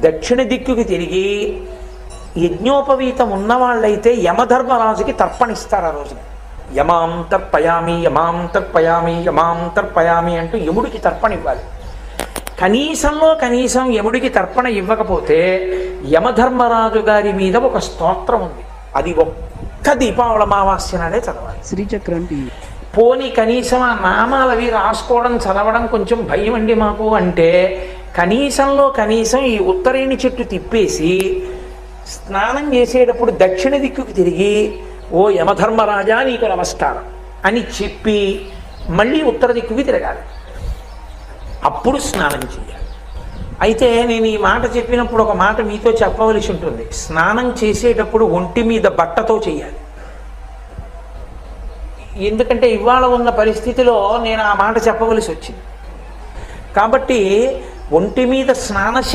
దక్షిణ దిక్కుకి తిరిగి యజ్ఞోపవీతం ఉన్నవాళ్ళైతే యమధర్మరాజుకి తర్పణిస్తారు ఆ రోజున. యమాం తర్పయామి యమాం తర్పయామి యమాం తర్పయామి అంటూ యముడికి తర్పణ ఇవ్వాలి. కనీసంలో కనీసం యముడికి తర్పణ ఇవ్వకపోతే యమధర్మరాజు గారి మీద ఒక స్తోత్రం ఉంది. అది ఒక్క దీపావళి అమావాస్య నాడే చదవాలి. శ్రీచక్రం పోని కనీసం ఆ నామాలవి రాసుకోవడం చదవడం కొంచెం భయం అండి మాకు అంటే కనీసంలో కనీసం ఈ ఉత్తరేణి చెట్టు తిప్పేసి స్నానం చేసేటప్పుడు దక్షిణ దిక్కుకు తిరిగి ఓ యమధర్మరాజా నీకు నమస్కారం అని చెప్పి మళ్ళీ ఉత్తర దిక్కుకి తిరగాలి. అప్పుడు స్నానం చేయాలి. అయితే నేను ఈ మాట చెప్పినప్పుడు ఒక మాట మీతో చెప్పవలసి ఉంటుంది. స్నానం చేసేటప్పుడు ఒంటి మీద బట్టతో చేయాలి. ఎందుకంటే ఇవాళ ఉన్న పరిస్థితిలో నేను ఆ మాట చెప్పవలసి వచ్చింది. కాబట్టి ఒంటి మీద స్నానశ